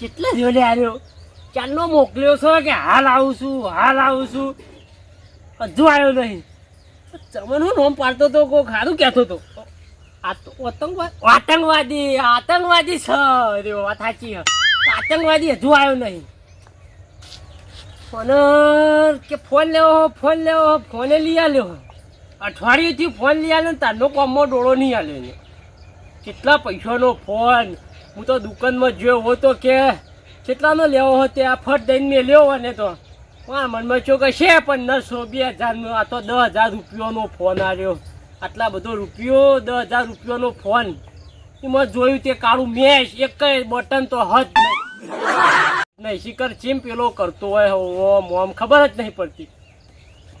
કેટલા જોડે આવ્યો ક્યારનો મોકલ્યો છો કે હાલ આવું છું, હાલ આવું છું? હજુ આવ્યો નહીં. તમને હું નોમ પાડતો તો કોઈ ખારું કહેતો તો. આ આતંકવાદી આતંકવાદી છે. અરે વાત સાચી આતંકવાદી હજુ આવ્યો નહીં. અને કે ફોન લેવો ફોન લેવો ફોને લઈ આવ્યો અઠવાડિયેથી ફોન લઈ આવ્યો ને તારનો કોમમાં ડોળો નહીં આવ્યો કેટલા પૈસાનો ફોન હું તો દુકાનમાં જોયો હોતો કે કેટલાનો લેવો હોય તે? આ ફટ દઈને મેં લેવો હોય ને તો. હા મનમાં છો કે છે પંદરસો બે હજારનો, આ તો દસ હજાર રૂપિયાનો ફોન આવ્યો. આટલા બધો રૂપિયો, દસ હજાર રૂપિયાનો ફોન. એમાં જોયું તે કાળું મેચ એક બટન તો હજ નહીં. શિખર ચીમ પેલો કરતો હોય ઓમ ઓમ ખબર જ નહીં પડતી.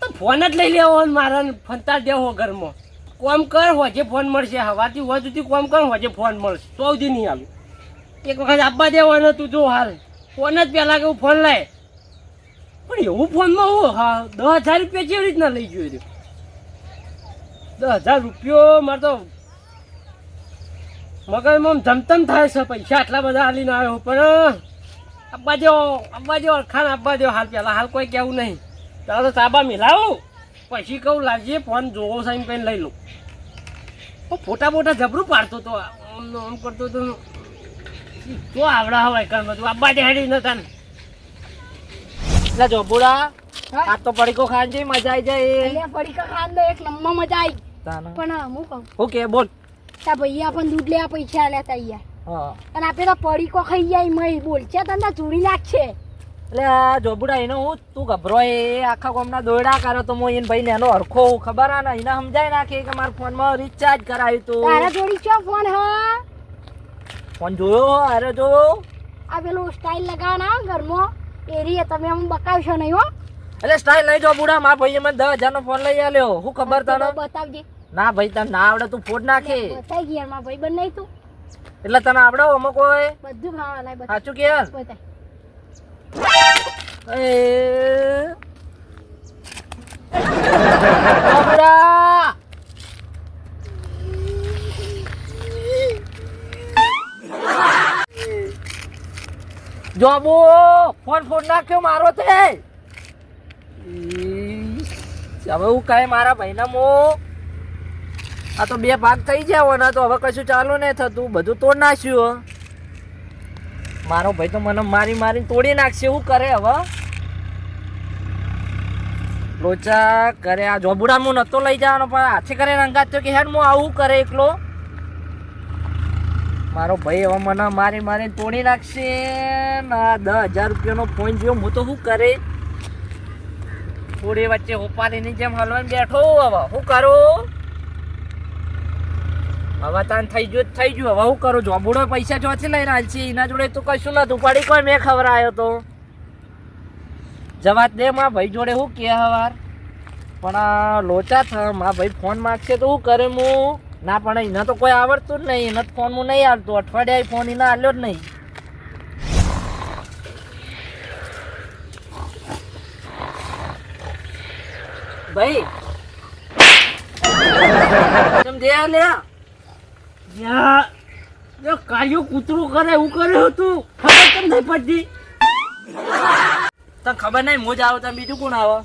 તો ફોન જ લઈ લેવો મારા ફંતા દેવો ઘરમાં. કોમ કર, હોજે ફોન મળશે. હવાથી હોજ સુધી કોમ કર, હોજે ફોન મળશે. સુધી નહીં આલું. એક વખત આપવા દેવાનો તું જો હાલ. ફોન જ પહેલાં કે ફોન લાય. પણ એવું ફોનમાં હું હા, દસ હજાર રૂપિયા કેવી રીતના લઈ ગયો દસ હજાર રૂપિયો મારે તો મગજમાં ધમધમ થાય છે. પૈસા આટલા બધા હાલીને આવ્યો, પણ આપવા દો આપવા દો અરખાન આપવા દેવો હાલ પહેલાં હાલ કોઈ કહેવું નહીં. ચાલો તો તાબા મિલાવું. પછી કહું લાગજે ફોન, જોવો સાઈન પેન લઈ લઉં. ફોટા ફોટા જબરું પાડતો તો આમ કરતો તો તો આવડા હોય કણ બધું દે હેડી ને એટલે જો આ તો પડીકો ખાન જે મજા આવી જાય અલ્યા પડીકો ખાન દો એક લંબો મજા આવી પણ હું કહું? ઓકે બોલ. તા ભૈયા પણ દૂધ લેવા પૈસા આલ્યા તા યાર હા. અને આપણે તો પડીકો ખાઈ જાય મય બોલ છે તને ચોરી નાખશે? એટલે જોબુડા એનો હું તું ગભરો એ. આખા ગામના દોયડા કરો તો હું એને ભાઈ નેનો હરખો ખબર આ ને એને સમજાય નાખે કે મારા ફોનમાં રિચાર્જ કરાવ્યું તારા તું જોડી શું ફોન હા? ફોન જોયો? અરે જોયો? આ પેલું સ્ટાઇલ લગાવના ઘરમાં. એરી તમે આમ બકાવશો નહીં હો. એટલે સ્ટાઇલ નહીં જો બુડા મારા ભાઈએ મને દસ હજાર નો ફોન લઈ આલ્યો. હું ખબર તને? બતાવજે. ના ભાઈ તને ના આવડે તું ફોડ નાખે. બતાવી ગયા મારા ભાઈ બન નહીં તું. એટલે તને આવડે અમુક કોઈ બધું ખાવાના લાય સાચું કે બતાય. એ. જોબુ ફોન ફોન નાખ્યો મારો તે. હવે હું કાંઈ મારા ભાઈના મો, આ તો બે ભાગ થઈ ગયા ને તો હવે કશું ચાલુ નહીં થતું. બધું તોડ નાખ્યું મારો ભાઈ તો મને મારી મારીને તોડી નાખશે, શું કરે હવે? લોચા કરે, આ જોબુડા હું નતો લઈ જવાનો, પણ હાથે કરે રંગાત્યો કે હેડ હું આવું કરે એકલો. મારો ભાઈ હવે મને મારી મારી તોડી નાખશે. ના દસ હજાર રૂપિયાનો ફોન જોયો. હું તો શું કરે? થોડી વચ્ચે ઉપાડીની જેમ હલવાઈને બેઠો હવે. શું કરો? હવે તાન થઈ ગયું થઈ ગયું. હવે હું કરું? જોબુડો પૈસા ચોથી લઈને હાલ છે. એના જોડે તો કશું નતું. પડી કોઈ મેં ખબર આવ્યો તો. જવા દે માં ભાઈ જોડે શું કે હવાર. પણ લોચા થ. મા ભાઈ ફોન માગશે તો શું કરે હું? ના પણ એને તો કોઈ આવડતું જ નહીં. એને ફોન હું નહીં આવતો અઠવાડિયા ફોન એને આલ્યો જ નહીં. ભાઈ. યા કાયું કૂતરું કરે એવું કર્યું હતું. ખબર કેમ નહીં પડતી? તને ખબર નહીં મોજ આવે તમે બીજું કોણ આવે?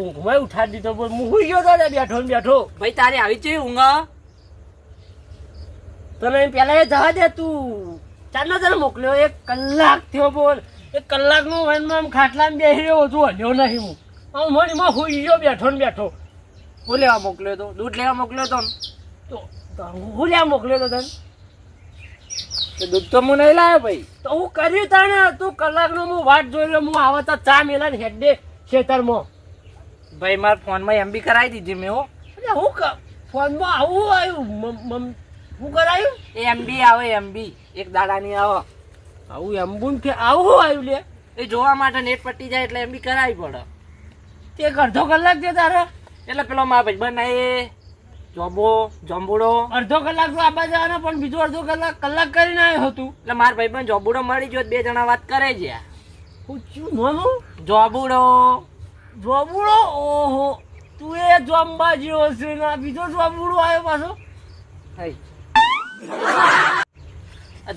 ઊંઘમાં ઉઠાડી દીધો હું હુઈ ગયો તો બેઠો બેઠો. ભાઈ તારે આવી છે ઊંઘ? તને પેલા એ જવા દે તું. ચાંદનો તને મોકલ્યો. એક કલાક થયો બોલ. એક કલાકનું વનમાં આમ ખાટલામાં બેસી રહ્યો હજુ હલ્યો નહીં હું. આમ મણીમાં હોઈ ગયો બેઠો ને બેઠો. હું લેવા મોકલ્યો તો? દૂધ લેવા મોકલ્યો તો? તો હું લેવા મોકલ્યો તો તને? તો દૂધ તો હું નહીં લાવ્યો ભાઈ. તો હું કર્યું તાણે? તું કલાકનો હું વાટ જોઈ રહ્યો. હું આવા તો ચા મેલા ને હેડે ખેતરમાં. ભાઈ, મારા ફોનમાં એમ બી કરાવી દીધી મેં હું. હું ફોનમાં આવું આવ્યું. શું કરાયું? એમબી આવે એમબી એક દાડાની આવે. આવું એમ્બુન કે આવું આવ્યું લે? એ જોવા માટે નેટ પટી જાય એટલે એમબી કરાવી પડે. તે અડધો કલાક છે તારે? એટલે પેલો મારા ભાઈ બનાવી જોબો જંબુડો. અડધો કલાક તો આબા જવાનો પણ બીજો અડધો કલાક કલાક કરીને આવ્યો હતું. એટલે મારા ભાઈ પણ જોબુડો મળી ગયો બે જણા વાત કરે છે. હું શું નોનું? જોબુડો. જોબુડો? ઓહો. તું એ જોંબા જેવો છે ને બીજો જોબુડો આવ્યો પાછો? આ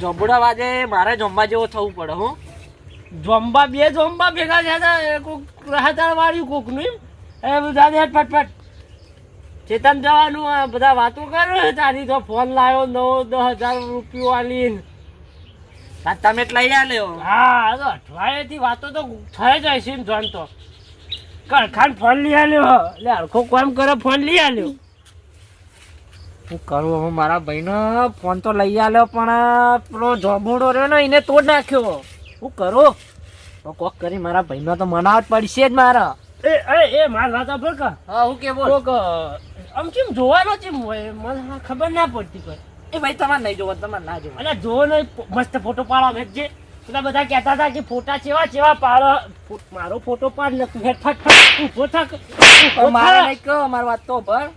જોબુડા વાજે મારે જમવા જેવો થવું પડે હું. જમવા બે જમવા ભેગા થયા કોક રાહતાળ વાળ્યું કોકનું એમ. એ બધા ફટફટ ચેતન જવાનું બધા વાતો કરે તારી તો ફોન લાવ્યો નવો દસ હજાર રૂપિયો આલીને. તમે જ લઈ આલ્યો. હા તો અઠવાડિયેથી વાતો તો થઈ જાય છે એમ તો. કણખાન ફોન લઈ આલ્યો એટલે હરખો કામ કરે ફોન લઈ આલ્યો. હું કરું? હવે મારા ભાઈનો ફોન તો લઈ આવ્યો પણ પેલો જોબુડો રહ્યો ને એને તોડ નાખ્યો. હું કરું? તો કોક કરી મારા ભાઈનો તો મનાવટ પડશે જ મારા. એ એ એ માર વાત પર કા? હા હું કે કોક આમ કેમ જોવાનો હોય? મને ખબર ના પડતી પણ એ ભાઈ તમારે નહીં જોવો તમારે ના જોવો અલ્યા જો ને મસ્ત ફોટો પાડો મેં પેલા બધા કહેતા હતા કે ફોટા ચેવા ચેવા પાડો. મારો ફોટો પાડ ને તું હેઠ ફટ ફટ ઊભો થાક મારે નહીં કહો મારી વાત તો ભર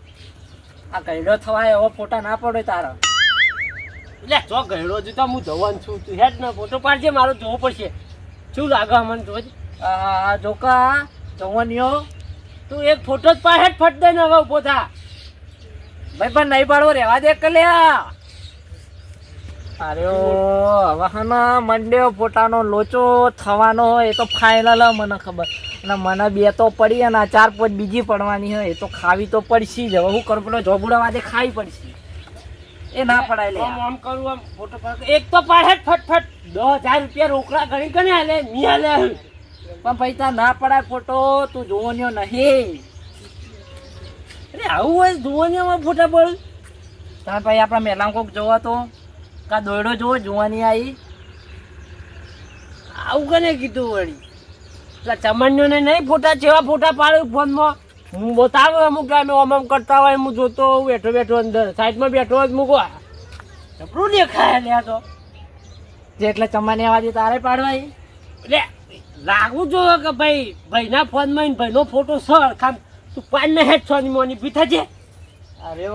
આ ગયડો થવાય એવો ફોટા ના પડે તારા. એટલે જો ગયડો જ તો હું જવાન છું તું હેડ ને ફોટો પાડજે મારો જોવો પડશે. શું લાગે મને જોજ આ જોકા જવાનીઓ. તું એક ફોટો જ પાડ હેડ ફટ દે ને હવે ઊભો થા. ભાઈ પણ નહીં પાડવો રહેવા દે કલ્યા. અરે હવે હા મંડ્યો ફોટાનો લોચો થવાનો હોય એ તો ફાઇનલ મને ખબર. અને મને બે તો પડી અને ચાર પાંચ બીજી પડવાની હોય એ તો ખાવી તો પડશે જ. હવે હું કરું પેલો જોબુડા વાજે ખાવી પડશે. એ ના પડાય લે આમ કરું આમ ફોટો એક તો પાડે હેડ ફટ ફટ દસ હજાર રૂપિયા રોકડા ગણી ગણે હાલે મી હાલે પણ પૈસા ના પડાય ફોટો તું જોવાનો નહીં. અરે આવું હોય જોવાની ફોટા પડ. તમે ભાઈ આપણા મેલામાં કોક જોવો તો કા દોયડો જોવો જોવાની આવી આવું કને કીધું વળી? પેલા ચમનીઓને નહીં ફોટા, જેવા ફોટા પાડું ફોનમાં. હું બતાવું અમુક ટાઈમે ઓમ ઓમ કરતા હોય, હું જોતો હોઉં, બેઠો બેઠો અંદર. સાઈડમાં બેઠો જ મૂકવા જબરું દેખાય લે તો. એટલે ચમાની આવાજે તારે પાડવાય. એટલે લાગવું જોઈએ કે ભાઈ, ભાઈના ફોનમાં ઈને ભાઈનો ફોટો સર, ખામ, તું પાડ ને હેડ છોની મોની પીથા છે અરે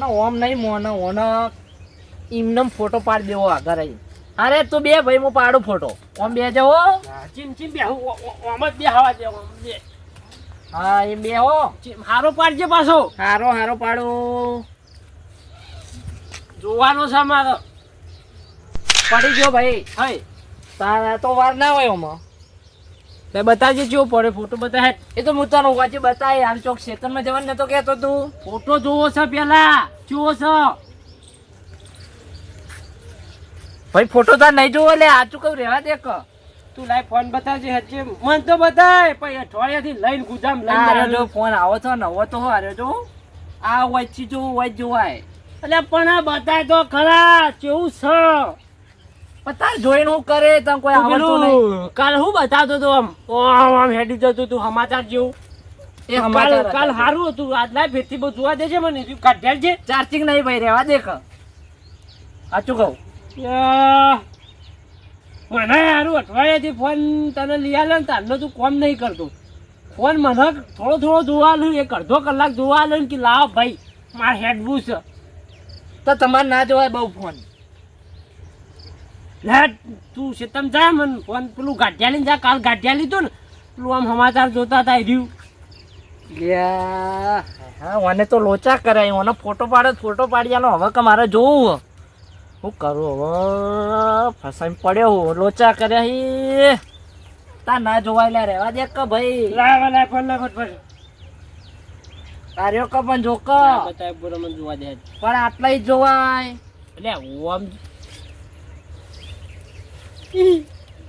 ને, ઓમ નહીં મોના, ઓને. એમને ફોટો પાડી દેવો આગળ આવી અરે તું બે ભાઈ હું પાડું ફોટો ઓમ બે જવો ચીમ ચીમ બે ઓમ જ બે હવા દે ઓમ બે. હા એ બે હો. હારો પાડજે પાછો. હારો હારો પાડો. જોવાનો છે મારો પડી ગયો ભાઈ. હઈ. તારા તો વાર ના હોય ઓમાં બે બતાવજે જો પડે ફોટો બતા હેડ એ તો હું તને વાંચી બતાવી હાલ ચોક ખેતરમાં જવાનું નતો કહેતો તું. ફોટો જોવો છે પેલા જોવો છે. ભાઈ ફોટો તાર નહીં જોવો લે આચું કહું રહેવા દે ક તું લાઈ ફોન બતાવજે હજે મન તો બતાય અઠવાડિયા અઠવાડિયાથી લઈને ગુજામ લઈને આરે જો. ફોન આવો તો નવો તો આરે જો. આ વચ્ચે જો વચ જોવાય. અલ્યા પણ આ બતાય તો ખરા કેવું છ? પણ તાર જોઈને હું કરે તમ કોઈ તું આવડતું નહીં. કાલ હું બતાવતો તો આમ આમ આમ હેડી જતો તું સમાચાર જેવું. એ કાલ કાલ. સારું હતું આજ લાય ફેરથી બધું જોવા દેજે મને તું કાઢ્યા છે ચાર્જિંગ નહીં ભાઈ રહેવા દેખ સાચું કહું. મને સારું અઠવાડિયાથી ફોન તને લઈ આલે ને તારનો તું કોમ નહીં કરતો. ફોન મને થોડો થોડો જોવા લઉં એક અડધો કલાક જોવા લે ને કે લાવ ભાઈ, મારે હેડવું છે. તો તમારે ના જોવાય બહુ ફોન લે, તું શેતમ જા મને ફોન પેલું ગાંઠિયા લઈને જા, કાલ ગાંઠિયા લીધું ને, પેલું આમ સમાચાર જોતા હતા રહ્યું. હા મને તો લોચા કરાય મને ફોટો પાડે, ફોટો પાડી આલો, હવે કે મારે જોવું હું કરું હવે? ફસાઈ પડ્યો હું. લોચા કર્યા હી. તા ના જોવાય લે રહેવા દે કે ભાઈ? લાવ લાવ ફટ કાર્યો કે પણ જો કે બતાય પૂરો મને જોવા દે. પણ આટલા જોવાય. એટલે આમ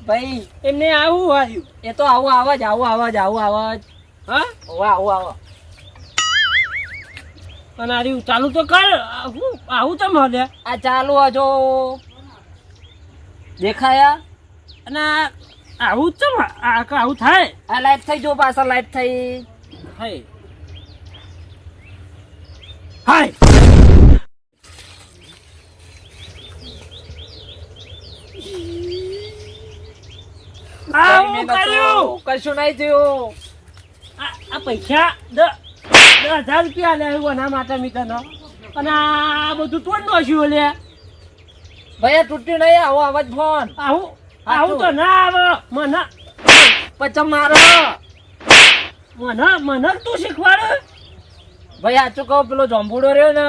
ભાઈ એમને આવું આવ્યું. એ તો આવું આવાજ આવું આવાજ આવું આવાજ હા? આવું આવું આવો. અને આર્યું ચાલુ તો કર. આ હું આવું તો મળે આ ચાલુ હજો દેખાયા? અને આવું જ ચમ આવું થાય? આ લાઈટ થઈ જો પાછા લાઈટ થઈ. હાય! હાય કશું નહીં થયું. આ આ પૈસા હજાર રૂપિયા લે એના માટે મેં તને. અને આ બધું તોડ નાખ્યું લે. ભાઈ તૂટ્યું નહીં આવો અવાજ ફોન. આવું આવું તો ના આવે. મને પછી મારો. મને મને તું શીખવાડે. ભાઈ આચું કહું પેલો જોંબુડો રહ્યો ને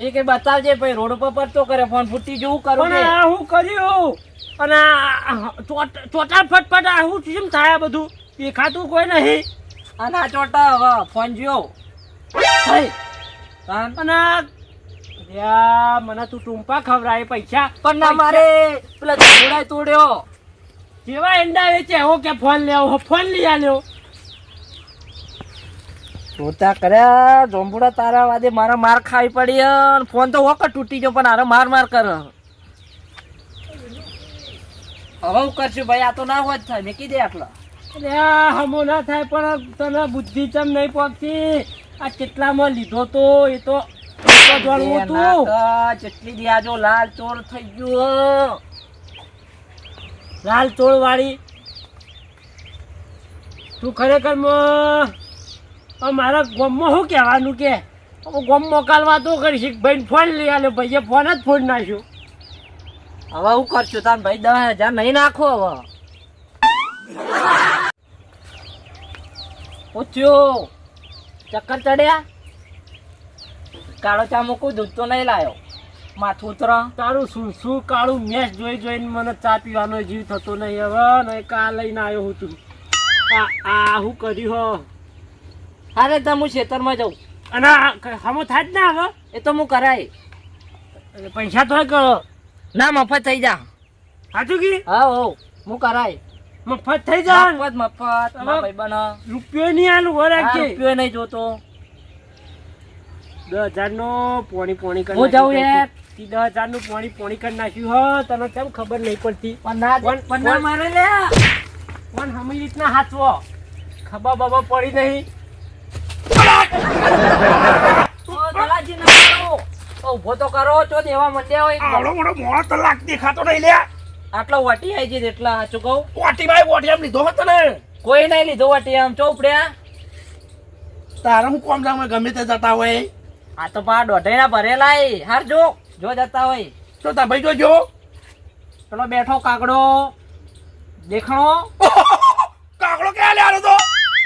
એ કે બતાવજે ભાઈ રોડ ઉપર પડતો કરે ફોન ફૂટી જેવું કરું ને આ હું કર્યું? અને ચોટા ફટફટ આ શું થાય બધું? દેખાતું કોઈ નહીં. અને આ ચોટા હવે ફોન જ્યો. અને મને તું ટૂંપા ખવડાય પૈસા. પણ ના મારે પેલા ઝઘડાય તોડ્યો. જેવા એંડા વેચે હો કે ફોન લેવો? ફોન લઈ આલ્યો. જોતા કર્યા જોંબુડા તારા વાદે મારા માર ખાઈ પડી અને ફોન તો વખત તૂટી ગયો પણ હારે માર માર કર. હવે હું કરશું ભાઈ આ તો ના હોય જ થાય. મેં કીધે આટલા હમો ના થાય પણ તને બુદ્ધિ ચમ નહીં પહોંચતી આ કેટલામાં લીધો તો? એ તો જાણવું તું જેટલી દી લાલ ચોર થઈ ગયું લાલ ચોળ વાળી. તું ખરેખર મારા ગોમમાં શું કહેવાનું કે? ગોમ મોકલવા તો કરીશ. ભાઈ ફોન લઈ આલ્યો. ભાઈએ ફોન જ ફોન નાખ્યો. હવે હું કરશું? તાર ભાઈ દસ હજાર નહીં નાખો હવે. પૂછ્યું ચક્કર ચડ્યા? કાળો ચા મૂકું દૂધ તો નહીં લાયો. માથું ઉતર. તારું શું શું કાળું મેચ જોઈ જોઈને મને ચા પીવાનો જીવ થતો નહીં હવે ને કા લઈને આવ્યો હું તું. આ હું કર્યું હો? અરે તો હું ખેતરમાં જાઉં. અને હમો થાય જ ના હવે? એ તો હું કરાય. પૈસા તો કરો. ના મફત થઈ જા. સાચું કી? હા હો હું કરાય. મફત થઈ જા મફત મફત. ભાઈ બનો. રૂપિયો નહીં આલું રાખજે. રૂપિયો નહીં જોતો. દસ હજાર નો પોણી પોણી કરી હું જાઉં યાર. દસ હજારનું પોણી પોણી કરી નાખ્યું હો. તને કેમ ખબર નહીં પડતી? પણ ના પણ- પણ ના મારે લે. પણ હમી રીતના હાચવો. ખબર બબર પડી નહીં. તો દલાજી ના કરો. તો તો કરો. ચો દેવા મંડ્યા હોય આવડો મોટો મોણો તલાક દેખાતો નહીં લ્યા. આટલો વટી આવી જઈએ એટલા સાચું કહું. વાટી ભાઈ વાટી આમ લીધો હતો ને. કોઈ નહીં લીધો વાટી આમ ચોપડ્યા. તારે હું કોમ જામ ગમે તે જતા હોય. આ તો પા દોઢેના ભરેલા હાર જો જો જતા હોય. તો તા ભાઈ જોજો પેલો બેઠો કાગડો. દેખણો. કાકડો ક્યાં લે તો?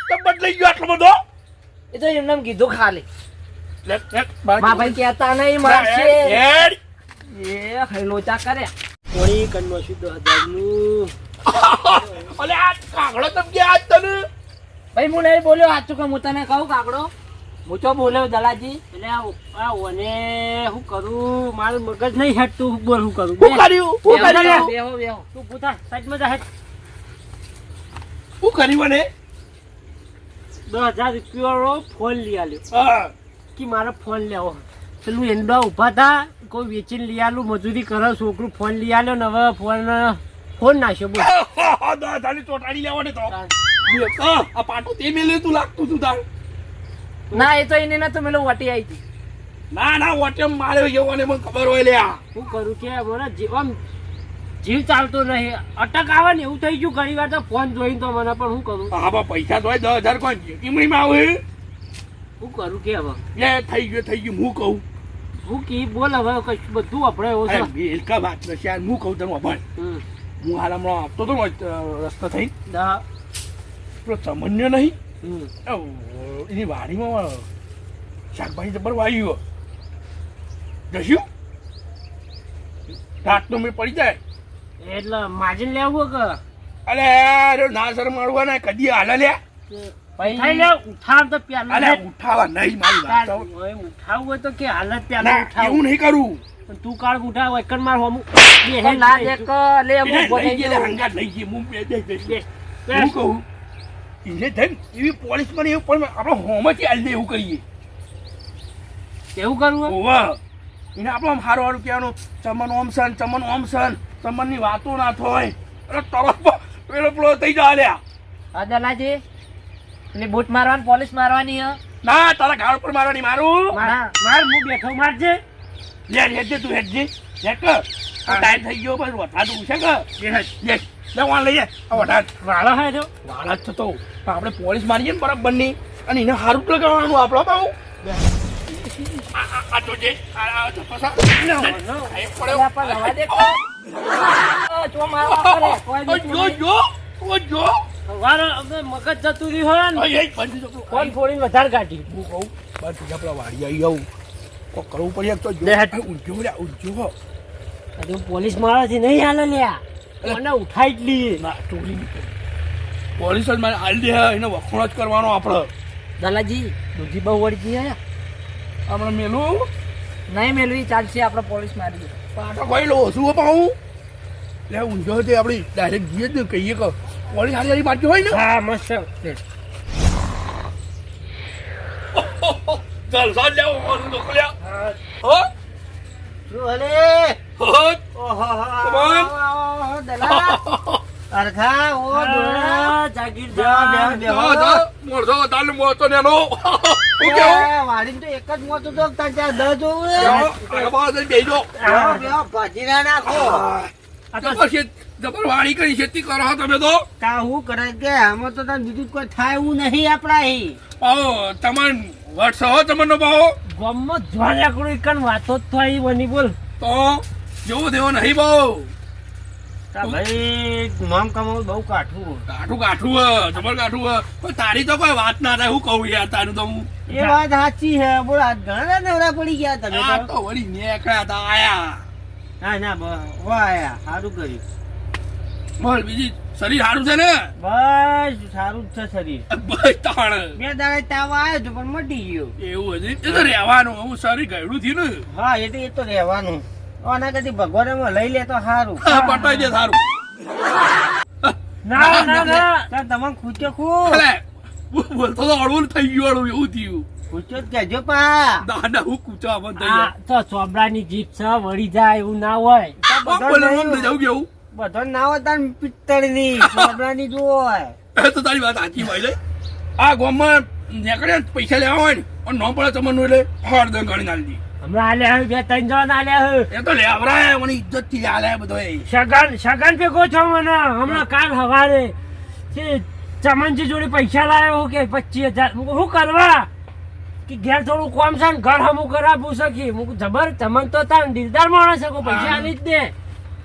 તો બદલાઈ ગયો આટલો બધો. એ તો એમને એમ કીધું ખાલી. મા ભાઈ કહેતા નહીં મારશે. હેડ, એ લોચા કર્યા. પોણી કરી નાખ્યું દસ હજારનું હેડ. અલે આ કાકડો તમ કે આજ તને? ભાઈ હું નહીં બોલ્યો સાચું કે હું તને કહું કાગડો હું ચો બોલ્યો દલાજી. એટલે આ આ ઓને શું કરું? મારું મગજ નહીં હેઠતું હું બોલ કરું? શું કર્યું? શું કર્યું? બેહો બેહો તું પૂછા સાઈડમાં જા હેઠ શું કર્યું મને? દસ હજાર રૂપિયાનો ફોન લઈ આલ્યો. હા. કે મારો ફોન લેવો? પેલું એંડા ઊભા હતા કોઈ વેચીને લઈ આલું મજૂરી કરો છોકરું ફોન લઈ આલ્યો ને હવે ફોન ફોન નાખ્યો બોલ. દસ હજારની ચોટાડી લેવાને તો. આ પાટો તે મેલે તું લાગતું તું તાર ના એ તો એને ના તો મેલો વટી આવી હતી. ના ના વોટેમ મારે જવાને ને મને ખબર હોય લ્યા શું કરું કે મને જીવમ જીવ ચાલતો નહીં. અટક આવે ને એવું થઈ ગયું ઘણી વાર તો ફોન જોઈને તો મને પણ શું કરું? હા બા પૈસા તો હોય દસ હજાર કોણ છે આવે. શું કરું કે હવે? લે થઈ ગયું થઈ ગયું હું કહું. હું કી બોલ હવે કશું બધું આપણે એવો છે. વાત નથી યાર હું કહું તમે અભણ હું હાલ હમણાં આપતો હતો રસ્તો થઈ. પેલો સામાન્ય નહીં. એની વાડીમાં શાકભાજી જબર વાવ્યું જશું રાતનો મેં પડી જાય. એટલે માજીને લેવું કે? અરે ના સર મળવા ને કદી હાલ લે થઈ લે ઉઠાવ તો ઉઠાવા નહીં મારી વાત હોય તો કે હાલત પેલા ઉઠાવ. એવું નહીં કરું. તું કાળ ઉઠાવ એકન માર હોમું. પણ ના દેખ લે હું એને ઊભો લઈ થઈ ગયેલા ગયો હંગાત લઈ ગઈ હું બે બે બે બે. હું કહું એને થઈ એવી પોલીસ મને એવું પણ આપણે હોમથી આલી દે એવું કહીએ. એવું કરવું ઓવા. એને આપણે આમ હારું હારું કહેવાનું ચમન ઓમ સન ચમન ઓમ સન ચમનની વાતો ના થાય. અરે તરત પેલો પેલો થઈ જા લ્યા. હા દલાજી એટલે બૂટ મારવાની પોલીસ મારવાની હે? ના તારા ગાળ પર મારવાની મારું. માર હું બેઠો મારજે. લે હેડજે તું હેડજે. હેડ કર આ ટાઈમ થઈ ગયો બસ વધારતું છે કે. લે લે લે વાળ લઈ જાય આ વધાર. વાળો હે જો વાળા જ થતો. આપણે પોલીસ મારીએ ને બરાબરની અને એને હારું લગાવવાનું આપણો આ આ તો પડ્યો. પણ રવા દે. જો. વાળો હવે મગજ જતું રહ્યું હોય ને ફોન ફોડીને વધારે કાઢી. હું કહું બંધ થઈ વાડી આવી આવું. તો કરવું પડે તો જો. લે ઊંઝો હજુ પોલીસ મારાથી નહીં હાલે લ્યા મને ઉઠાઈ જ લઈએ ના ચોરી પોલીસ જ મારે હાલ દે એને વખોણ જ કરવાનો આપણે. દાદાજી દૂધી બહુ વળગી હે. આપણે મેલું? નહીં મેલવી ચાલશે આપણે પોલીસ મારી પાટો કોઈ લો શું પાઉં લે ઊંઝો તે આપણી ડાયરેક્ટ જઈએ જ ને કહીએ કે પોલીસ હારી હારી બાકી હોય ને? હા મસ્ત. ચાલ સાલ જાઓ ઓલું હો શું હલે હો. ઓહો Come અરખા ઓ દોડા જાગીર બેહો, બેહો, બેહો. જો જો મોરસો તાલ મોતો નેનો વાડીને તો એક જ મોટું તો ત્યાં દસ જોવું જો આ બાજુ બેજો બેહો, બેહો, ભાજી ના નાખો જબર છે કરી ખેતી કરો તમે તો. કા હું કરે કે આમાં તો તાર બીજું કોઈ થાય એવું નહીં આપણા અહીં પાઓ તમન વર્ષ હો તમને ગમમાં જોયા કરું એકન વાતો જ થઈ બની બોલ. તો જેવો દેવો નહીં પાઓ ભાઈ નામ કમાવું બહુ કાઠું કાઠું કાઠું જબર કાઠું તારી તો કોઈ વાત ના થાય હું કહું યાર તારું તો એ વાત સાચી છે બોલ ઘણા નવરા પડી ગયા તમે તો. તો વળી નેકળ્યા તા આયા. ના ના વાયા સારું કર્યું. બોલ બીજી શરીર સારું છે ને? બસ સારું જ છે શરીર. બસ તાણ. બે દાડે તાવ આવ્યો તો પણ મટી ગયો. એવું હજી? એ તો રહેવાનું હું શરીર ગયડું થયું ને. હા એ તો એ તો રહેવાનું. આના કદી ભગવાન લઈ લે તો સારું પટાઈ દે સારું. ના ના ના તાર તમે ખૂચ્યો ખૂબ. બોલતો તો અડવું થઈ ગયું અડવું એવું થયું. ખૂચ્યો જ કહેજો પા. દાદા હું કૂચા આવો તો સોમરાની જીપ છે વળી જાય એવું ના હોય. બધો ના હોય તાર પિત્તળની જો જોય એ તો તારી વાત સાચી ભાઈ લે. આ ગામમાં નીકળે પૈસા લેવા હોય ને અને ન પડે તમને એટલે ફાડ દે ગણી નાખી હમણાં હવે બે ત્રણ જણ હવે એ તો લેવરાય મને ઇજ્જતથી આલે બધો એ. સગન સગન કો છો મને હમણાં કાલ હવારે. ચમનજી જોડે પૈસા લાવ્યો કે પચીસ હજાર હું કરવા? કે ઘેર થોડું કોમ છે ને ઘર હમું કરાવવું શકી હું જબર તમન તો તાર દિલદાર માણસ છે પૈસા આલી જ દે.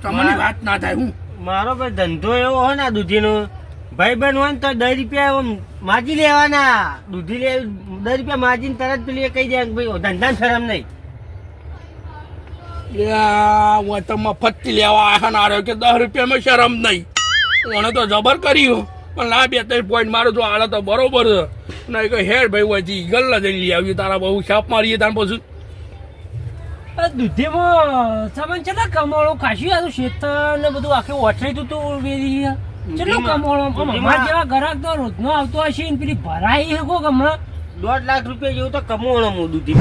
તમને વાત ના થાય હું? મારો ભાઈ ધંધો એવો હોય ને દૂધીનો. ભાઈ બહેન હોય ને તો દસ રૂપિયા એમ માજી લેવાના. દૂધી લે દસ રૂપિયા માજીને તરત પેલી કહી દે ભાઈ ધંધા શરમ નહીં. હું તો મફત લેવા આયા આવ્યો કે દસ રૂપિયામાં શરમ નહીં. મને તો જબર કર્યું પણ ના બે ત્રણ પોઈન્ટ મારો જો આલે તો બરોબર છે. નહીં કે હેડ ભાઈ વચ્ચે ગલ્લા જઈ લઈ આવ્યું તારા બહુ છાપ મારીએ તાર પછી. દૂધીમાં ચમન છે કમાણો ખાસી આ શેતર ને બધું આખે ઓઠરાઈ તું તું વેરી ચેટલો કમાળો? કમાણો અમારા જેવા ગ્રાહક તો રોજનો આવતો હશે ને પેલી ભરાઈ કોક હમણાં? દોઢ લાખ રૂપિયા જેવું તો કમાવાનો હું દૂધી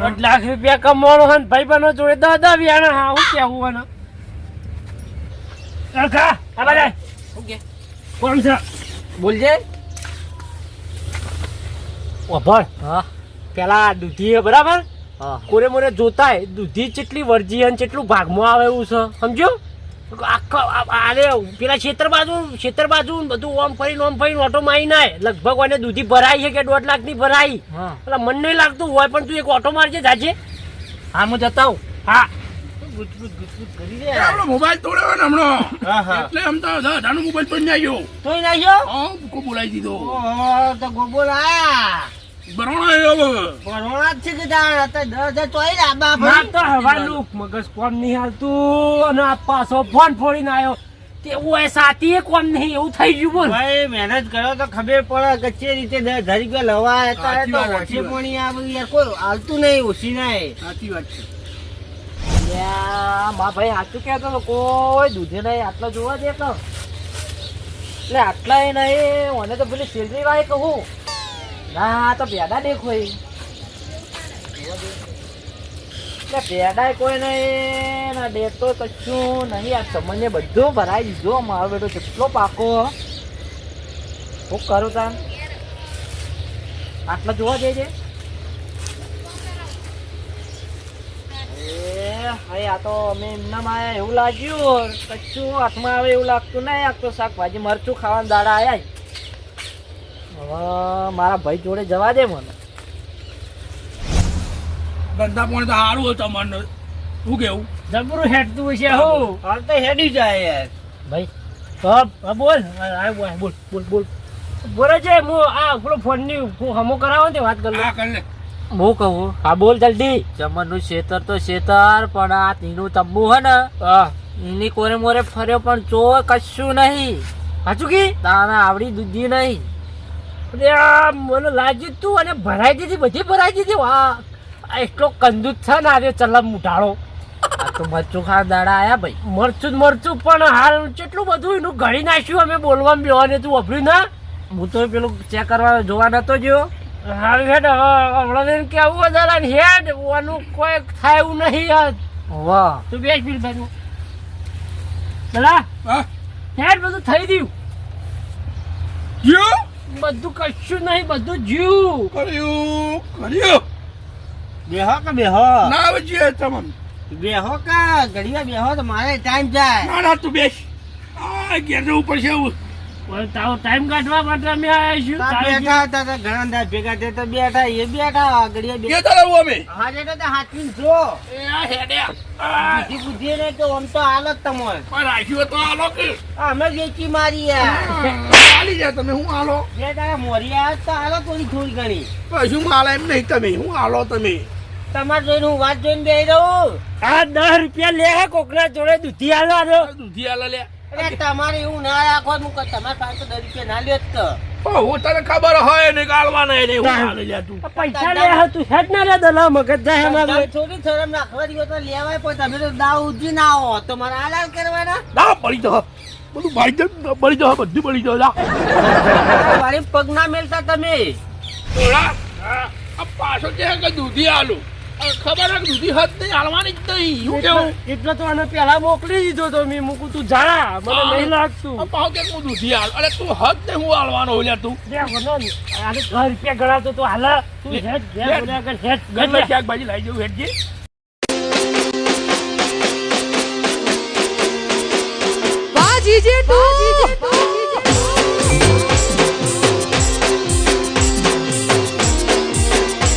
દોઢ લાખ રૂપિયા કમાણો હન ભાઈ બનો જોડે દસ દસ વ્યાણા હા હું કેવું આ બાજુ. આય. કોણ છે? બોલજે. ઓભળ હા. પેલા દૂધી બરાબર? હા. કોરે મોરે જોતાય દૂધી જેટલી વર્જી અને જેટલું ભાગમાં આવે એવું છે. સમજો આખો આ- પેલા ખેતર બાજુ ખેતર બાજુ બધું ઓમ ફરીને ઓમ ફરીને ઓટો મારી નાય લગભગ ઓને દૂધી ભરાઈ છે કે દોઢ લાખની ભરાઈ હા. પેલા મન નહીં લાગતું હોય પણ તું એક ઓટો મારજે જાજે. હા હું જતા હું હા. ગુટગુટ ગુટગુટ કરી દે આપણો મોબાઈલ તોડ્યો ને હમણાં. હા હા. એટલે આમ તો દાદાનો મોબાઈલ પણ આવ્યો તોય નાખ્યો? હા ભૂકો બોલાવી દીધો. ઓહો, તો ગોબોલ આયા બરોણા આવ્યો હવે. જ છે કે અત્યારે દસ તોય ને આબા તો હવાલું. મગજ ફોન નહીં હાલતું. અને આ પાછો ફોન ફોડીને આવ્યો તેવું એ સાતી કોમ નહીં એવું થઈ ગયું બોલ. ભાઈ મહેનત કરો તો ખબર પડે કે જે રીતે દસ હજાર રૂપિયા લવા અત્યારે તો ઓછી પણ આ બધું યાર કોઈ હાલતું નહીં ઓછી નહીં. સાચી વાત છે. મા ભાઈ સાચું કહેતો તો કોઈ દૂધે નહીં, આટલા જોવા દે તો. એટલે આટલા એ નહીં, મને તો પેલી સેલરી વાળી કહું. ના, તો પેડા દેખો એટલે પેડા કોઈ નહીં, ના દેતો કશું નહીં. આ સમજને બધું ભરાઈ દીધો, મારો બેટો કેટલો પાકો. હું કરું તાન? આટલા જોવા દેજે એ હવે આ તો અમે એમનામાં આયા એવું લાગ્યું. કશું હાથમાં આવે એવું લાગતું નહીં. આ તો શાકભાજી મરચું ખાવાના દાડા આયા હવે મારા ભાઈ જોડે જવા દે મને. ધંધા પણ તો સારું હતું મને શું કેવું? જબરું હેડતું હશે હું. હાલ તો હેડી જાય યાર. ભાઈ હા બોલ. બોલ બોલ બોલ બોલ. છે હું આ પેલો ફોનની હું હમો કરાવો ને વાત કરું. હા કર હું કહું? હા બોલ જલ્દી. ચમનનું શેતર તો શેતર પણ આ તીનું તંબુ હે ને એની કોરે મોરે ફર્યો પણ ચો કશું નહીં. હાચું કી? તાના આવડી દૂધી નહીં. મને લાગ્યું તું અને ભરાઈ દીધી બધી ભરાઈ દીધી. વાહ. એટલો કંદૂત છે ને આજે ચલમ ઉઠાડો. તો મરચું ખા દાડા આયા ભાઈ. મરચું જ મરચું પણ હાલ કેટલું બધું એનું ઘડી નાખ્યું અમે બોલવામાં બેવાને તું વાપર્યું ના. હું તો પેલું ચેક કરવા જોવા નતો ગયો. હાલ હેડ હવે હમણાં એને કેવું વધારે ને હેડ ઓનું કોઈ થાય એવું નહીં યાર વાહ. તું બેસ બિલ બાજુ. પેલા હેડ બધું થઈ ગયું. જીઓ બધું કશું નહીં બધું જીવ. કર્યું કર્યું. બેહો કે બેહો? ના આવે તમને. બેહો કા? ઘડીએ બેહો તો મારે ટાઈમ જાય. ના ના તું બેસ. આ ઘેર જવું પડશે એવું. ટાઈમ કાઢવા માટે અમે આવ્યા છીએ. બેઠા હતા તો ઘણા બધા ભેગા થયા તો બેઠા એ બેઠા ઘડીએ બે અમે? તો જો. એ આ હેડે. આ. બુદ્ધિ બુદ્ધિ ને તો આમ તો હાલત તમારે. પણ રાખ્યું તો આલો કે. અમે વેચી મારી યાર ચાલી જાય તમે હું આલો બે તારા મોરી આયા તો હાલો થોડી થોડી ઘણી. કશું માલે એમ નહીં તમે હું આલો તમે. તમારે જોઈને હું વાત જોઈને બેહી રહું? આ દસ રૂપિયા લે કોકના જોડે દૂધી આલવાનો દૂધી આલો લે. અરે તમારે એવું ના રાખો હું તમારે પાસે તો દસ રૂપિયા ના લ્યો તો. હું તને ખબર હોય ને ગાળવાના એને હું આલે લે તું. પૈસા લે હે તું હેડ ના લે દલા મગજ જાય તમે એમાં થોડી શરમ દીધો તો લેવાય પણ તમે તો દાવ ઉજી ના હો. તો મારે હાલાલ કરવાના? દાવ પડી તો બધું ભાઈ જ પડી તો બધું પડી તો લા મારી પગ ના મેલતા તમે. પાછો જે કે દૂધી આલુ? ખબર હે દૂધી હદ નહીં આલવાની જ નહીં. હું કેવું? એટલે તો આને પેલા મોકલી દીધો તો મેં મૂકું તું જા મને નહીં લાગતું. આ કે હું દૂધી આલ અરે તું હદ ને હું હાલવાનો હોય તું. અરે રૂપિયા ગણાતો તો હાલ. તું હેડ દે હેડ. બોલ્યા કર હેડ ગમે હેડ. ક્યાંક બાજી લાવી જવું હેડજી. વાહ જીજે ટુ